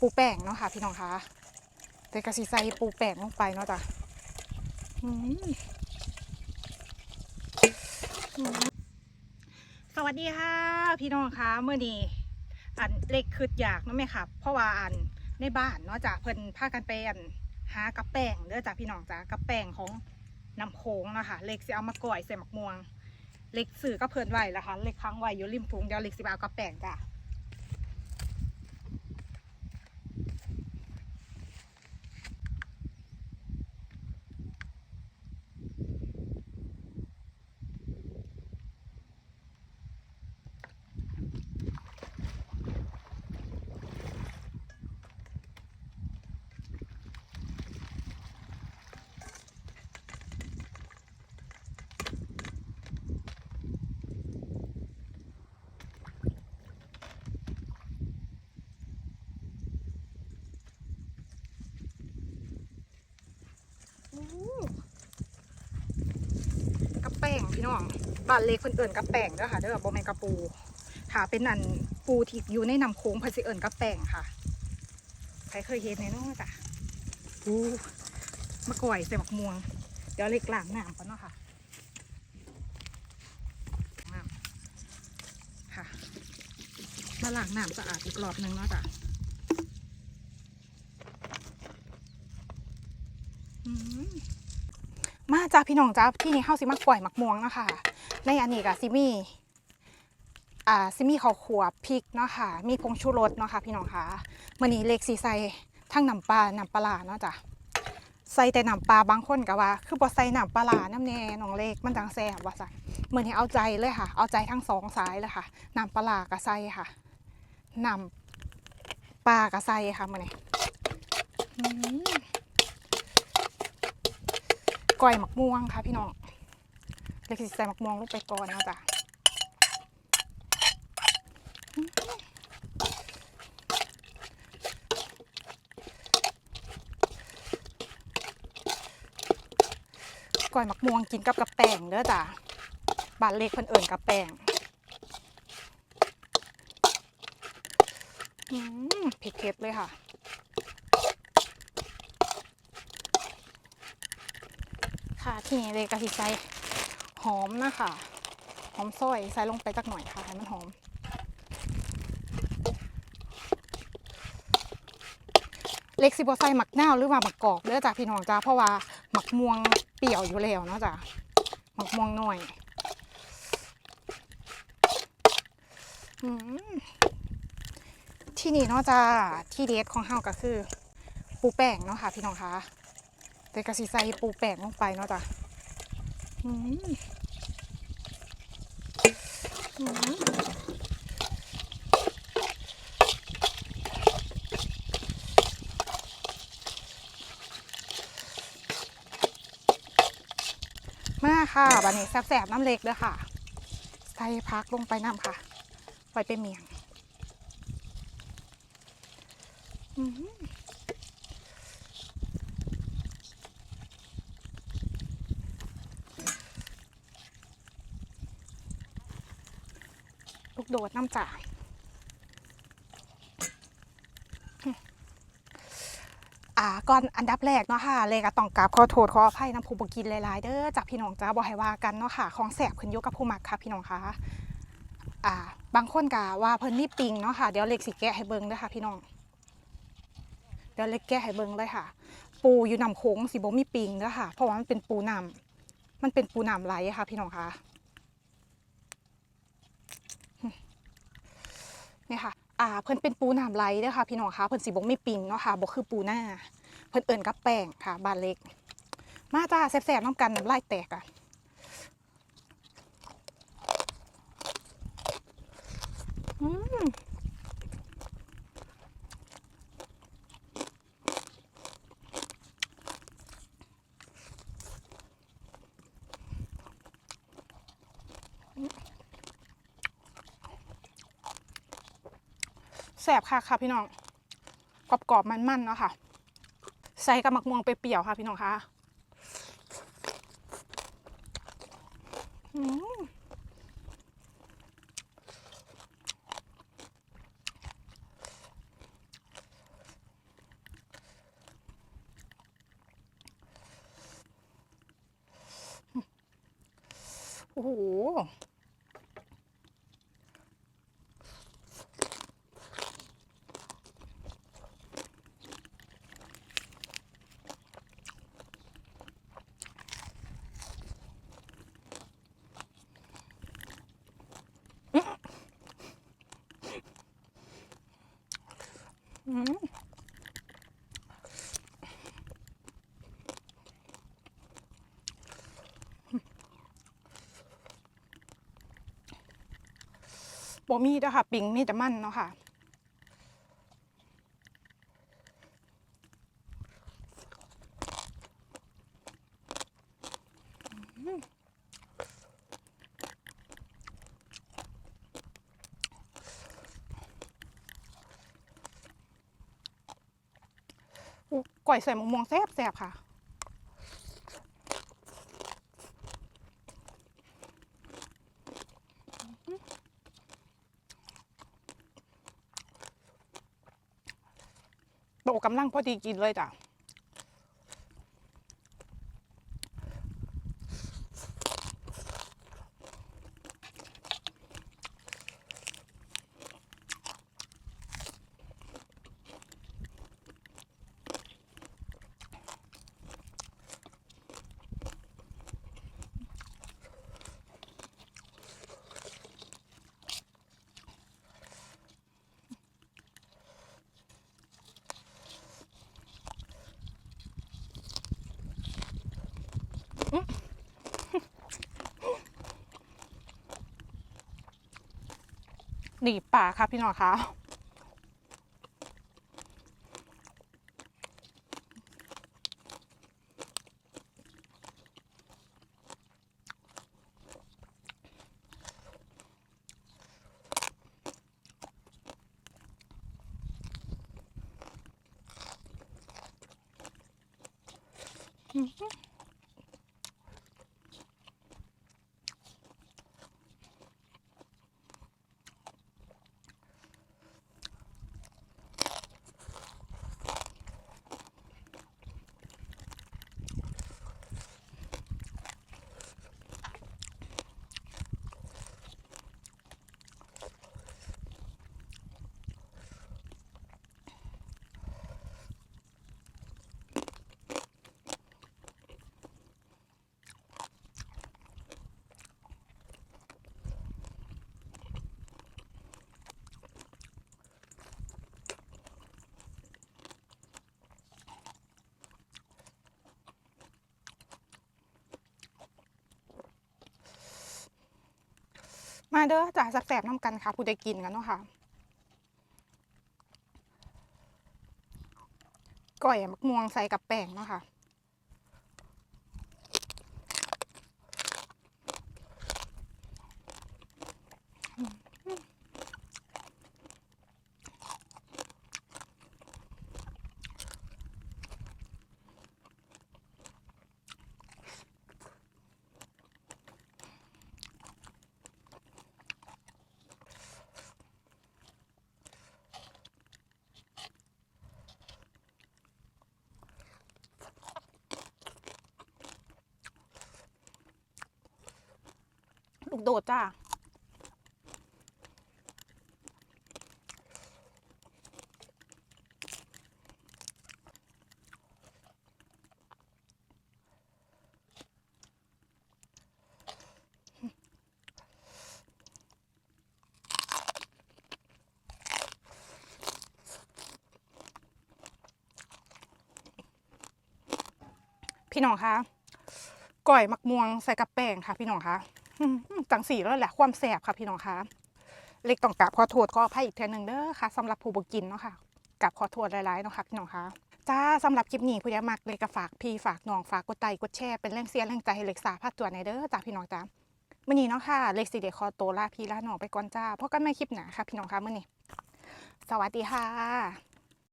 ปูแป้งเนาะค่ะพี่น้องคะแต่กระสิใส่ปูแป้งลงไปเนาะจ้ะสวัสดีค่ะ พี่น้องคะเมื่อนี้อันเล็กคืดอยากเนาะแม่ค่ะเพราะว่าอันในบ้านเนาะจ้ะเพิ่นพากันไปอันหากระแป้งเด้อจ้ะพี่น้องจ้ะกระแป้งของน้ำโขงเนาะค่ะเล็กสิเอามาก่อยใส่หมักม่วง เล็กสื่อก็เพิ่นไว้แล้วค่ะเล็กค้างไว้อยู่ริมถุงเดี๋ยวเล็กสิเอากระแป้งจ้ะ กระแป้ง พี่น้องบ้านเล็กเพิ่นเอิ้นกระแป้งเด้อค่ะเด้อบ่แม่นกระปูถ้าเป็นอันปูที่อยู่ในน้ำโค้งเพิ่นสิเอิ้นกระแป้งค่ะใครเคยเห็นแน่เนอนจ้ะปูมะกรอยใส่หมักม่วง เดี๋ยวเล็กล้างน้ำก่อนเนาะค่ะน้ำค่ะมาล้างน้ำสะอาดอีกรอบหนึงเนาะจ้ะอื มาจ้าพี่น้องจ้าที่นี่เข้าสิมาปล่อยหมักม่วงเนาะคะในอันนี้ก็ซิมีอ่าซิมีข้าวขัวพริกเนาะค่ะ มีผงชูรสเนาะค่ะพี่น้องคะมื่อนี้เล็กสีใส่ทั้งน้ำปลาน้ำปลาเนาะจ้ะใส่แต่น้ำปลาบางคนก็ว่า คือบ่ใส่น้ำปลาน้ำแน่น้องเล็กมันจังแซ่บว่าสั่นมื่อนี้เอาใจเลยค่ะ เอาใจทั้งสองสายเลยค่ะน้ำปลาก็ใส่ค่ะน้ำปลาก็ใส่ค่ะมื่อนี้ ก้อยหมักม่วงค่ะพี่น้องเล็กสิใส่หมักม่วงลงไปก่อนนะจ๊ะก้อยหมักม่วงกินกับกระแป้งเด้อจ้ะบานเล็กคนเอิ่นกระแป้งอืมเผ็ดๆเลยค่ะ ค่ะ ทีนี้เลยกะทิใส่หอมนะคะหอมซอยใส่ลงไปจักหน่อยค่ะให้มันหอม เล็กสิบใส่หมักนาวหรือว่าหมักกอกเด้อจ้ะพี่น้องจ้าเพราะว่าหมักม่วงเปรี้ยวอยู่แล้วเนาะจ้ะหมักม่วงหน่อยอที่นี่เนาะจ้าที่เด็ดของเฮาก็คือ ปูแป้งเนาะค่ะพี่น้องคะ แต่กะสิใส่ปูแป้งลงไปเนาะจ้ะมาค่ะบันนี้แซ่บๆน้ำเล็กเด้อค่ะ ใส่พักลงไปน้ำค่ะไว้เป็นเมียง อืม ลูกโดดน้ำจ่ายอ่าก่อนอันดับแรกเนาะค่ะเลยก็ต้องกราบขอโทษขออภัยน้ำผู้บกินหลายๆเด้อจากพี่น้องจ้าบ่ให้ว่ากันเนาะค่ะของแสบขึ้นอยกกับผู้มักค่ะพี่น้องคะอ่า บางคนก็ว่าเพิ่นมีปิงเนาะค่ะเดี๋ยวเล็กสิแกะให้เบิ่งเด้อค่ะ พี่น้องเดี๋ยวเล็กแกะให้เบิ่งเลยค่ะ ปูอยู่น้ำโขงสิบ่มีปิงเด้อค่ะ เพราะว่ามันเป็นปูน้ำมันเป็นปูน้ำไหลค่ะ พี่น้องคะ เนี่ยค่ะอ่าเพิ่นเป็นปูน้ำไหลเด้อค่ะพี่น้องคะเพิ่นสีบกไม่ปิงเนาะค่ะบกคือปูหน้า เพิ่นเอิ่นกับแป้งค่ะบานเล็ก มาจ้าแซ่บๆน้ำกันน้ำลายแตกอะอืม แสบค่ะค่ะพี่น้องกรอบกรอบมันมันเนาะค่ะ ใส่กับมกม่วงไปเปรี้ยวค่ะพี่น้องค่ะโอ้โห บ่มีเด้อค่ะ ปิงมีแต่มันเนาะค่ะอู้ ก่อยใส่มะม่วงแซ่บแซ่บค่ะ โตกำลังพอดีกินเลยจ้ะ หนีบป่าค่ะพี่น้องคะ มาเด้อจ้าแซ่บๆน้ำกันค่ะผู้ไดกินกันเนาะค่ะก่อยมะม่วงใส่กับแป้งเนาะค่ะ กโดดจ้าพี่น้องคะก่อยมักม่วงใส่กับแป้งค่ะ พี่น้องคะ จังสีแล้วแหละความแสบค่ะพี่น้องคะเล็กต้องกราบขอโทษก็อภัยอีกเทนึงเด้อค่ะสำหรับผู้บกินเนาะค่ะกราบขอโทษหลายๆเนาะค่ะพี่น้องคะจ้าสำหรับคลิปนี้ผู้ใดมักเลยก็ฝากพี่ฝากน้องฝากกดไลค์กดแชร์เป็นแรงเสียร์แรงใจให้เล็กสาพาตัวในเด้อจ้าพี่น้องจ้ามื่อนี้เนาะค่ะเล็กสิเดคอโตวลาพี่ลาน้องไปก่อนจ้าพบกันใหม่คลิปหน้าค่ะพี่น้องคะมื่อนี้สวัสดีค่ะ